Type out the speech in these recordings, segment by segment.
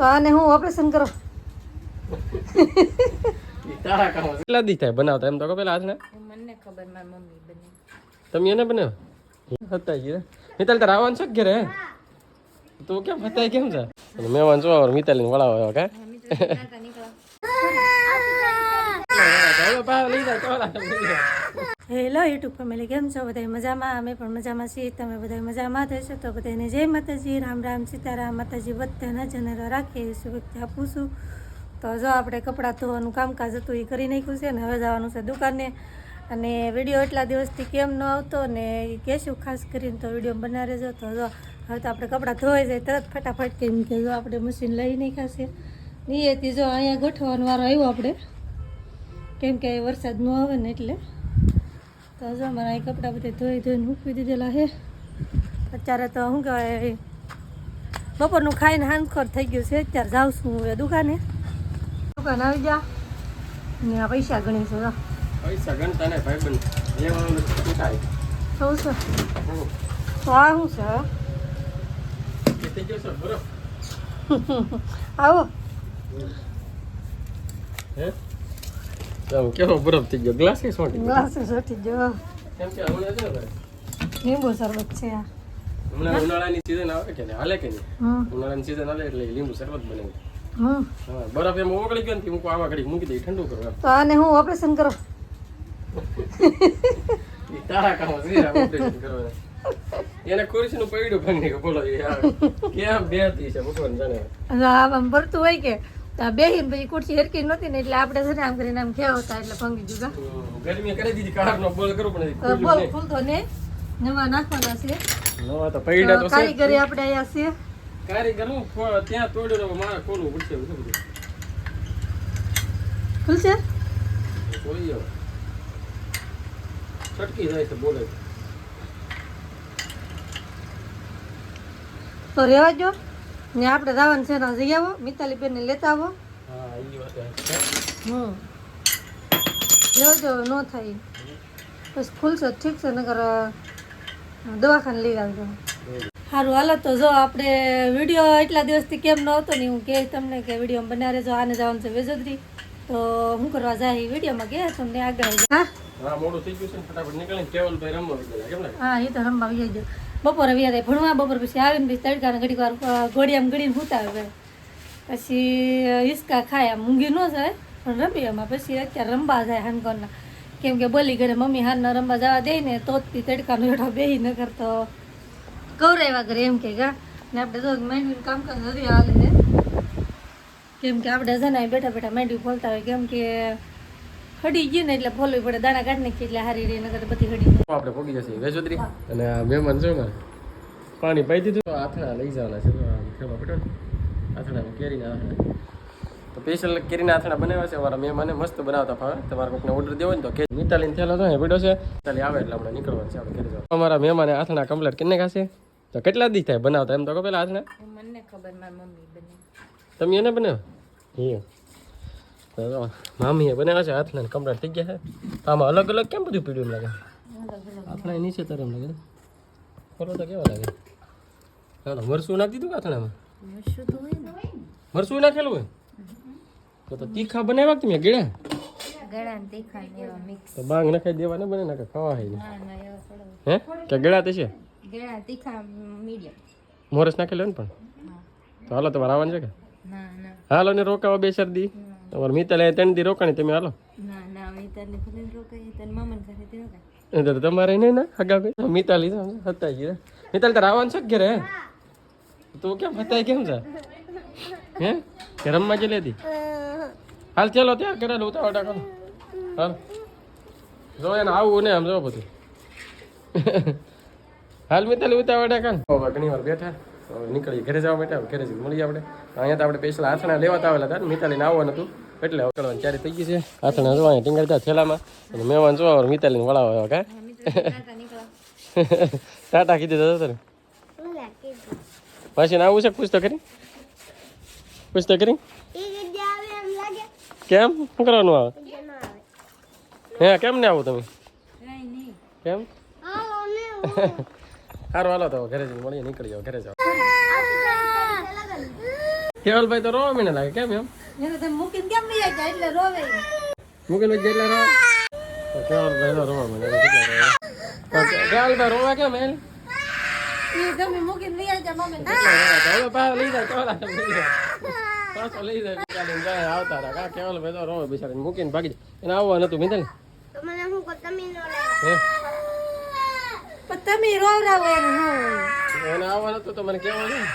તો આને હું ઓપરેશન કરો? તારા કામ કેટલા દી થાય બનાવતા? એમ તો કો પેલા હાથને. મને ખબર મારી મમ્મી બને. તમે એને બનાવ? હતા જી મિતાલ તાર આવવાનું છે ઘરે? તું કેમ હતા કેમ છે? અને મહેમાન જો મિતાલી ને વળાવો આવ્યો કા? ચાલો પા લઈ જા ચાલો. હેલો યુટ્યુબ ફેમિલી, કેમ છો? બધા મજામાં? અમે પણ મજામાં છીએ. તમે બધા મજામાં થશો તો બધાને જય માતાજી. રામ રામ સીતારામ. માતાજી બધાના જનરો રાખીએ શુભેચ્છા આપું છું. તો જો આપણે કપડાં ધોવાનું કામકાજ હતું એ કરી નાખ્યું છે ને, હવે જવાનું છે દુકાને. અને વીડિયો એટલા દિવસથી કેમ ન આવતો ને એ કહેશું ખાસ કરીને તો વીડિયો બનાવી જો તો જો, હવે તો આપણે કપડાં ધોવાઈ જાય તરત ફટાફટ કેમ કે જો આપણે મશીન લઈ નાખ્યા છે. નિયતિ જો અહીંયા ગોઠવવાનો વારો આવ્યો આપણે. કેમ કે વરસાદ ન આવે ને એટલે. તો જો મારા એ કપડાં બધા ધોઈ ધોઈને મૂકી દીધેલા છે અત્યારે તો શું કહેવાય બપોરનું ખાઈને હાંસખોર થઈ ગયું છે. અત્યારે જાઉં છું હું એ દુકાને. દુકાન આવી જા. ને આ પૈસા ગણી છે પૈસા ગણતા ને ભાઈ શું છે. તો આ શું આવો. હે? આમ કેવો બરફ થઈ ગયો? ગ્લાસ કે સોટી ગ્લાસીસ હટી જો કેમ કે હમણાં ને ભાઈ. લીંબુ શરબત છે આ? હમણાં ઉનાળાની સીઝન આવે કે નહીં? હાલે કે નહીં? ઉનાળાની સીઝન આવે એટલે લીંબુ શરબત બને. હમ હા બરફ એમ ઓગળી ગયો ને મૂકો આવા ઘડી મૂકી દઈ ઠંડુ કરો તો આને હું ઓપરેશન કરો? તારા કામ છે operation કરવાના. એને ખુરશીનું પૈડું ભાંગી બોલો આ કેમ બેહતી છે ભગવાન જાણે. આમ ભરતું હોય કે? તો આ પછી ખુરશી હરકી નહોતી ને એટલે આપણે છે ને આમ કરીને આમ ખેવતા એટલે ભંગી જુગા ગરમી કરી દીધી કારનો બોલ કરો પણ તો બોલ ખુલતો ને નવા નાખવાના છે. નવા તો પૈડા તો તો કારીગરી આપણે આયા છે. કારીગર હું ત્યાં તોડ્યો મારે ખોલવું પડશે બધું. ખુલશે? ખોલી. છટકી જાય છે બોલે. તો રેવા જો ને આપણે રાવણ છે ના જઈ આવો? મિતાલી બેન ને લેતા આવો. હા ઈ વાત લેવજો ન થાય. બસ ખુલશે ઠીક છે નગર દવાખાને લઈ આવજો. સારું હાલો તો જો આપણે વીડિયો એટલા દિવસથી કેમ ન હતો ને હું કહે તમને કે વીડિયો બનાવે જો આને જવાનું છે વેજોદરી. તો હું કરવા જાય વિડીયોમાં ગયા તમને આગળ હા હા મોડું થઈ ગયું છે ફટાફટ નીકળીને કેવલભાઈ રમવા કેમ હા એ તો રમવા આવી જાય બપોરે થાય ભણવા બપોર પછી આવીને પછી તડકાને ઘડીક વાર ઘોડિયામાં ગળીને ભૂતા આવે પછી હિસ્કા ખાય આમ ઊંઘી ન જાય પણ રમી એમાં. પછી અત્યારે રમવા જાય હાનકોરના કેમ કે બોલી ઘરે મમ્મી હારના રમવા જવા દે ને તો જ તી તડકાનો એટલો બેહી ન કરતો. કવરાવ્યા કરે એમ કે ગા. ને આપણે જો માંડવીનું કામ હાલે છે કેમ કે આપણે છે ને બેઠા બેઠા માંડવી ફોલતા હોય કેમ કે હડી ગયું ને એટલે ફોલવી પડે દાણા કાઢી નાખીએ એટલે હારી રહી નગર બધી હડી જાય આપણે પગી જશે વેજોદરી અને આ મહેમાન છે ને પાણી પાઈ દીધું. આથણા લઈ જવાના છે તો આ ખેવા બેઠો ને આથણા કેરીના આથણા. તો સ્પેશિયલ કેરીના આથણા બનાવ્યા છે અમારા મહેમાને મસ્ત બનાવતા ફાવે તમારે કોઈને ઓર્ડર દેવો ને તો કે મિતાલીને થયેલો તો પડ્યો છે. મિતાલી આવે એટલે આપણે નીકળવાનું છે આપણે કરી જવાનું. અમારા મહેમાને આથણા કમ્પ્લેટ કરીને ખાશે તો કેટલા દી થાય બનાવતા? એમ તો પેલા આથણા. મને ખબર મારી મમ્મી બને. તમે એને બનાવ. એ મામીએ બનાવ્યા છે હાથના કમરા થઈ ગયા છે. તો આમાં અલગ અલગ કેમ બધું પીડ્યું લાગે? એ નીચે તરમ લાગે. ખોલો તો કેવા લાગે? ચાલો મરસું નાખી દીધું કાથણામાં મરસું નાખેલું હોય? તો તો તીખા બનાવ્યા કે તમે મિક્સ તો બાંગ નખાઈ દેવા ને બને નાખે ખાવા હે કે ગળા તે છે? ગળા તીખા મીડિયમ. મોરસ નાખેલો ને પણ? તો હાલો તમારે આવવાનું છે કે? હાલો ને રોકાવા બે શરદી તમારે મિતાલે ત્રણ દી રોકાણી તમે હાલો. ના ના હવે તને ભલે રોકાઈ તને મામન ઘરે તે રોકાય. એ તમારે નહીં ના હગા ભાઈ મિતાલી હતા ગયા મિતાલી તારે આવવાનું છે રે તું કેમ હતા કેમ છે? હે? કે રમવા જ લેતી હાલ ચાલો ત્યાં કરેલું ઉતાવળ કરો હાલ. જો એને આવું ને આમ જો બધું. હાલ મિતાલી ઉતાવળ કાન ઘણી વાર બેઠા. નીકળી ઘરે જવા માટે ઘરે જ મળીએ આપણે. અહીંયા તો આપણે સ્પેશિયલ આથણા લેવા આવેલા હતા મિતાલીને આવવાનું હતું. એટલે હવે કરવાની. ત્યારે થઈ ગઈ છે આથણા જોવા અહીંયા ટીંગડતા થેલામાં. અને મહેમાન જોવા મિતાલીને વળાવો આવ્યો કા? ટાટા કીધી દાદા તને? પાછી આવું છે? પૂછતો કરી પૂછતો કરી કેમ? શું કરવાનું આવે? હે કેમ ને આવું તમે? કેમ? સારું હાલો તો ઘરે જઈને મળીએ નીકળી જાઓ ઘરે જાઓ. કેવલભાઈ તો રોવા મને લાગે કેમ એમ? મૂકીને કેમ એટલે રોવે. મૂકીને એટલે રોવા તો કેવલભાઈ તો રોવા મને કેવલભાઈ રોવા કેમ એમ? તમે મૂકીને લઈ જાય મમ્મી પાછો લઈ જાય કેવલા પાછો લઈ જાય. બિચારીને જાય આવતા રહ્યા. કેવલભાઈ તો રોવે બિચારી મૂકીને ભાગી જાય. એને આવવા નતું મિતલ મને હું તમે ન હે? પણ તમે રોવરાવો એને ન હોય. એને આવવા નતું તો મને કહેવાનું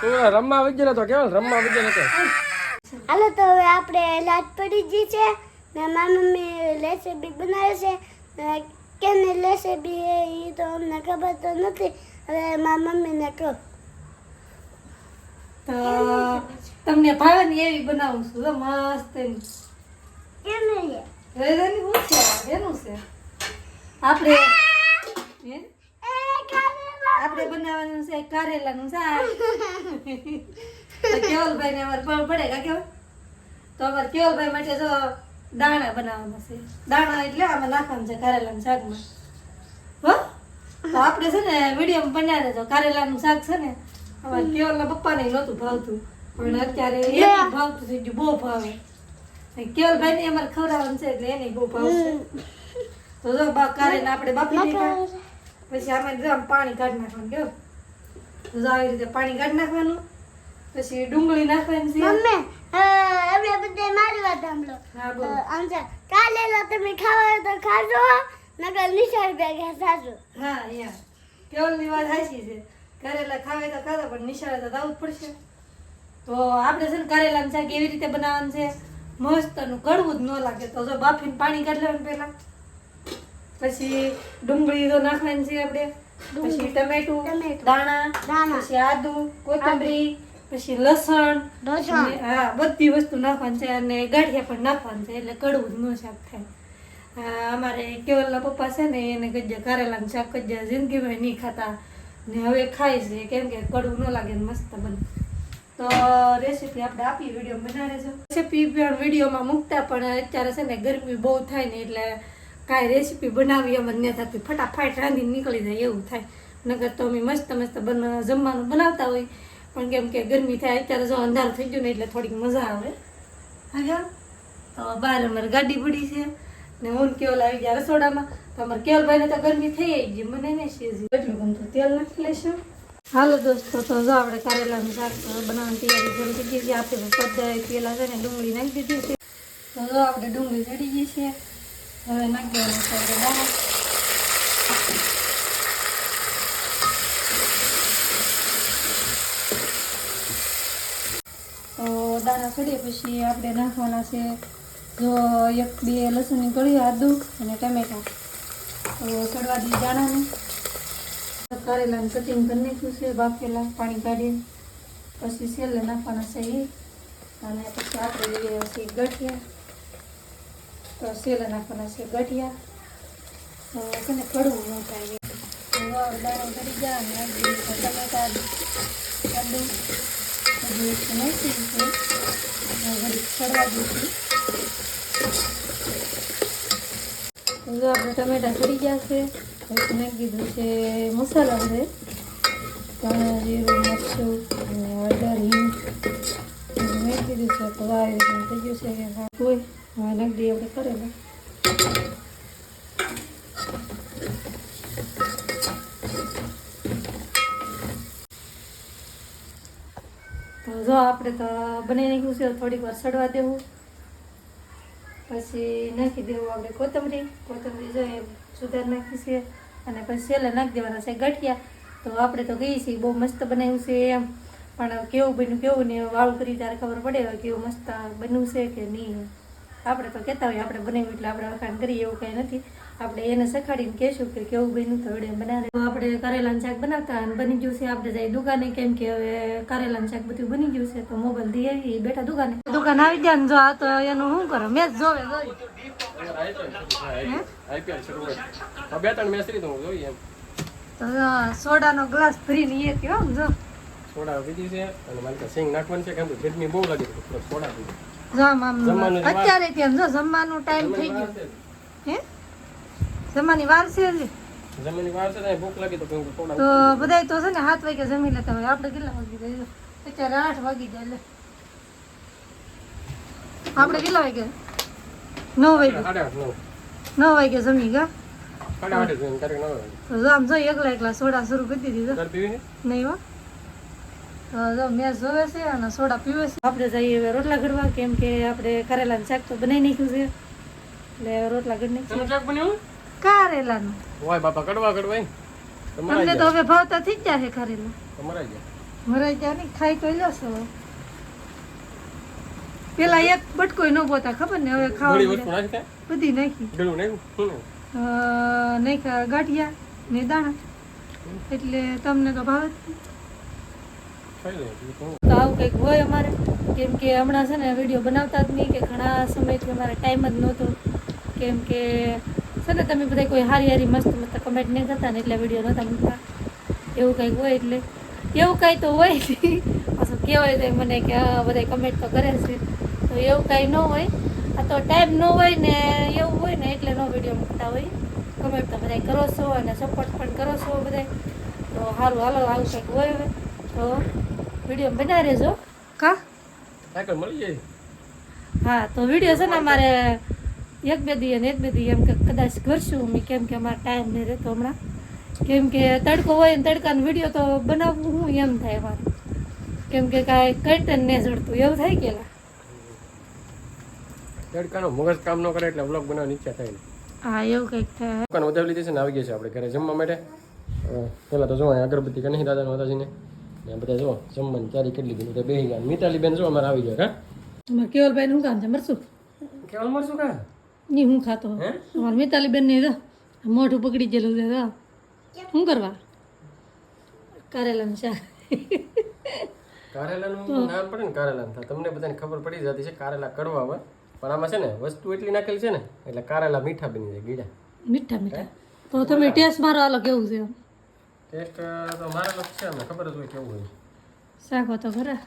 તું રમવા વિજ્ઞાન હતો કેવલ રમવા વિજ્ઞાન હતો હાલો તો હવે આપણે લાટ પડી ગઈ છે. ને મારી મમ્મી રેસીપી બનાવે છે. ને કેને રેસીપી એ તો અમને ખબર તો નથી. હવે મારી મમ્મીને કહું. તો તમને ભાવે ને એવી બનાવું છું જો મસ્ત એની. કેમ છે? એનું છે? આપણે? આપણે બનાવવાનું છે કારેલાનું શાક. કેવલભાઈ ને અમારે પણ પડે કા કેવલ તો અમારે કેવલભાઈ માટે જો દાણા બનાવવાના છે. દાણા એટલે આમાં નાખવાનું છે કારેલાનું શાકમાં. હો? તો આપણે છે ને વીડિયો બનાવી દેજો કારેલાનું શાક છે ને અમારે કેવલના પપ્પાને નહોતું ભાવતું. પણ અત્યારે એ ભાવતું થઈ ગયું બહુ ભાવે. કેવલભાઈ ને અમારે ખવડાવવાનું છે એટલે એને બહુ ભાવશે. તો જો બા કારેલા આપણે બાફી દીધા પછી આમાં આમ પાણી કાઢી નાખવાનું કેવું? તો આવી રીતે પાણી કાઢી નાખવાનું પછી ડુંગળી નાખવાની છે. મમ્મી હવે બધે મારી વાત સાંભળો. હા બોલો. આમ છે કાલે તમે ખાવા તો ખાજો નકર નિશાળ ભેગા સાજો હા યાર કેવલની વાત સાચી છે. કરેલા ખાવે તો ખાધા પણ નિશાળે તો જવું જ પડશે. તો આપણે છે ને કારેલાનું શાક એવી રીતે બનાવવાનું છે. મસ્તનું કડવું જ ન લાગે. તો જો બાફીને પાણી કાઢી લેવાનું પહેલા. પછી ડુંગળી તો નાખવાની છે આપણે. પછી ટમેટું. દાણા દાણા. પછી આદુ કોથમરી પછી લસણ. હા બધી વસ્તુ નાખવાની છે અને ગાંઠિયા પણ નાખવાની છે એટલે કડવું જ ન શાક થાય. અમારે કેવલના પપ્પા છે ને એને કજ્યા કારેલાનું શાક કજ્યા જિંદગીમાં નહીં ખાતા. ને હવે ખાય છે કેમ કે કડવું ન લાગે ને મસ્ત બને. તો રેસીપી આપણે આપી વીડિયો બનાવે છે. રેસીપી પણ વિડીયોમાં મૂકતા પણ અત્યારે છે ને ગરમી બહુ થાય ને એટલે કાંઈ રેસીપી બનાવી એમ જ ન થતી ફટાફટ રાંધીને નીકળી જાય, એવું થાય. નગર તો અમે મસ્ત મસ્ત જમવાનું બનાવતા હોય. પણ કેમ કે ગરમી થાય, અત્યારે જો અંધારું થઈ ગયું ને એટલે થોડીક મજા આવે. હા તો બહાર અમારે ગાડી પડી છે. ને હું કેવલ આવી ગયા રસોડામાં. તો અમારે કેવલભાઈને તો ગરમી થઈ ગઈ. મને ને શીઝી એટલું ગમતું તેલ નાખી લેશું. હાલો દોસ્તો, તો જો આપણે કારેલાનું શાક બનાવવાની તૈયારી કરી ગઈ છે આપણે બધા પેલા છે ને ડુંગળી નાખી દીધી છે. તો જો આપણે ડુંગળી ચડી ગઈ છે. હવે નાખી દેવાનું છે દાણા તો દાણા ચડીએ પછી આપણે નાખવાના છે જો એક, બે લસણની કળી, આદુ અને ટમેટા. તો ચડવા દઈએ દાણાને. કરેલા કટિંગ કરી નાખ્યું છે, બાફેલા, પાણી કાઢીને પછી સેલ નાખવાના છે એ અને પછી આપણે લઈએ છીએ ગઠિયા. તો સેલે નાખવાના છે ગઠિયા છે ને કડવું ન થાય. દાણા કરી ગયા ટમેટા આદુ. બધી નાખી દીધી. જો આપણે ટમેટા ચડી ગયા છે. નાખી દીધું છે મસાલા છે. ધાણા, જીરું, મરચું અને હળદર હિંગ નાખી દીધું છે તો આવી થઈ ગયું છે. કે હવે નાખી દઈએ આપણે કરેલા તો જો આપણે તો બનાવી નાખ્યું છે, થોડીક વાર સડવા દેવું. પછી નાખી દેવું આપણે કોથમરી. કોથમરી જો એ સુધાર નાખી છે, અને પછી છેલ્લે નાખી દેવાના છે ગઠિયા. તો આપણે તો કહીએ છીએ, બહુ મસ્ત બનાવ્યું છે એમ. પણ કેવું બન્યું, કેવું ને વાળું કરી, ત્યારે ખબર પડે કેવું મસ્ત બન્યું છે કે નહીં. આપણે તો કહેતા હોય આપણે બનાવ્યું એટલે આપણે વખાણ કરીએ એવું કંઈ નથી. આપણે એને શીખાડીને કહેશું કે કેવું બન્યું તો બનાવે. આપણે કરેલાનું શાક બનાવતા અને બની ગયું છે આપણે જાય દુકાને કેમ કે હવે કરેલાનું શાક બધું બની ગયું છે તો મોબાઈલ દી આવી બેઠા દુકાને. દુકાન આવી ગયા જો આ તો એનું શું કરો? મેચ જોવે જોઈ આઈપીએલ શરૂ બે ત્રણ મેચ તો હું જોઈએ એમ. સોડાનો ગ્લાસ ભરીને એ કયો જો. સોડા પીધી છે અને મારે સિંગ નાખવાનું છે કેમ કે ગરમી બહુ લાગે છે સોડા પીધી અત્યારે કેમ જો જમવાનો ટાઈમ થઈ ગયો. હે? જમવાની વાર છે જમવાની વાર છે ને ભૂખ લાગી તો તો બધાય તો છે ને 7 વાગે જમી લેતા હોય. આપણે કેટલા વાગે જઈએ? અત્યારે આઠ વાગી જાય એટલે આપણે કેટલા વાગે? નવ વાગે. સાડા આઠ નવ. નવ વાગે જમી ગયા. તો આમ જો એકલા એકલા સોડા શરૂ કરી દીધી નહીં હો. તો મેચ જોવે છે અને સોડા પીવે છે. આપણે જઈએ હવે રોટલા ઘડવા કેમ કે આપણે કરેલાનું શાક તો બનાવી નાખ્યું છે. એટલે રોટલા ઘડી શેનું શાક? કારેલાનું. વાય બાપા કડવા કડવાય તમને તો હવે ભાવતા થઈ જ છે કરેલા. મરાઈ ગયા. મરાઈ નહીં ખાઈ તો લેશો પેલા એક બટકોય ન બોતા ખબર ને? હવે ખાવા? બધી નાખી. નાખ્યું? નાખ્યું? નાખ્યા ગાંઠિયા ને દાણા. એટલે તમને તો ભાવે જ? તો આવું કંઈક હોય અમારે. કેમ કે હમણાં છે ને વીડિયો બનાવતા જ નહીં કે ઘણા સમયથી અમારે ટાઈમ જ નહોતો. કેમ કે છે ને તમે બધા કોઈ હારી હારી મસ્ત મસ્ત કમેન્ટ નહીં કરતા ને એટલે વીડિયો નહોતા મૂકતા. એવું કંઈક હોય એટલે. એવું કાંઈ તો હોય પાછું કહેવાય તો મને કે, હા બધા કમેન્ટ તો કરે છે. તો એવું કાંઈ ન હોય. આ તો ટાઈમ ન હોય ને એવું હોય ને એટલે નો વીડિયો મૂકતા હોય. કમેન્ટ તો બધા કરો છો અને સપોર્ટ પણ કરો છો બધા તો સારું હાલો, આવું કંઈક હોય હવે. તો વીડિયો બનાવી રહેજો. કા? સાયકલ મળી જાય. હા તો વીડિયો છે ને અમારે એક બે દી ને એક બે દી એમ કે કદાચ કરશું મેં કેમ કે અમારે ટાઈમ નહીં રહેતો હમણાં. કેમ કે તડકો હોય ને તડકાનો વીડિયો તો બનાવવું હું એમ થાય અમારે. કેમ કે કાંઈ કન્ટેન્ટ નહીં જડતું એવું થાય કે તડકાનો મગજ કામ ન કરે એટલે વ્લોગ બનાવવાની ઈચ્છા થાય ને હા એવું કંઈક થાય. દુકાન વધારી લીધી છે ને આવી ગયા છે આપણે ઘરે જમવા માટે. પહેલાં તો જો અગરબત્તી કને દાદાનો માતાજીને. ને બધા જો જમવાની તારી કેટલી લીધી. બધા બેસી ગયા. મિતાલી બેન જો અમારે આવી ગયા હા? અમારે કેવલભાઈ શું કામ છે? મરશું કેવલ મળશું કા? નહીં હું ખાતો હે? અમારે મિતાલી બેન ને મોઢું પકડી ગયેલું છે શું કરવા? કારેલાનું શાક. કારેલાનું નામ પડે ને કારેલાનું થાય. તમને બધાને ખબર પડી જતી છે કારેલા કડવા હોય. પણ આમાં છે ને વસ્તુ એટલી નાખેલી છે ને એટલે કારેલા મીઠા બની જાય ગીડા. મીઠા મીઠા. તો તમે ટેસ્ટ મારો અલગ કેવું છે? ટેસ્ટ તો મારે લક્ષ છે અમને ખબર જ હોય કેવું હોય. શાક તો ખરા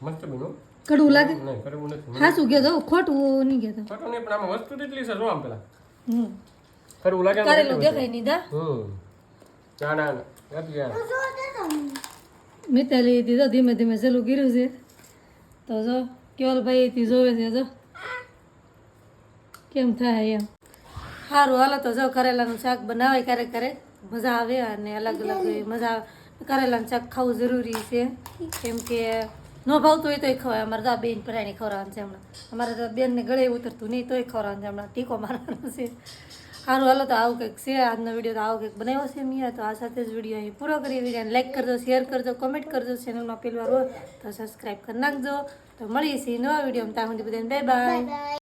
મસ્ત બન્યું કડવું લાગે? નહીં કડવું નથી. હાસું કહેતો ખોટું નહીં કહેતો ખોટું નહીં પણ આમાં વસ્તુ કેટલી છે જો આમ પેલા. હમ. કડવું લાગે કરેલું દેખાય નહીં દા હમ. ના ના નથી ગાંઠિયા. મિતાલી દીધો ધીમે ધીમે સેલું ગીર્યું છે. તો જો કેવલભાઈ થી જોવે છે જો. કેમ થાય એમ? સારું હાલો તો જો કરેલાનું શાક બનાવાય ક્યારેક ક્યારેક. મજા આવે અને અલગ અલગ મજા આવે. કરેલાનું શાક ખાવું જરૂરી છે. કેમ કે ન ભાવતું હોય તોય ખવાય. અમારે તો બેન પરાણી ખવડાવવાનું છે હમણાં. અમારે તો બેનને ગળે ઉતરતું નહીં તોય ખવડાવવાનું છે હમણાં. ટીકો મારવાનો છે. સારું હાલો તો આવું કંઈક છે. આજનો વીડિયો તો આવું કંઈક બનાવ્યો છે મેં તો આ સાથે જ વીડિયો અહીં પૂરો કરી વિડીયોને લાઈક કરજો શેર કરજો કોમેન્ટ કરજો ચેનલમાં પહેલી વાર હોય તો સબસ્ક્રાઈબ કરી નાખજો. તો મળીએ છીએ નવા વીડિયો ત્યાં સુધી બધાને બાય બાય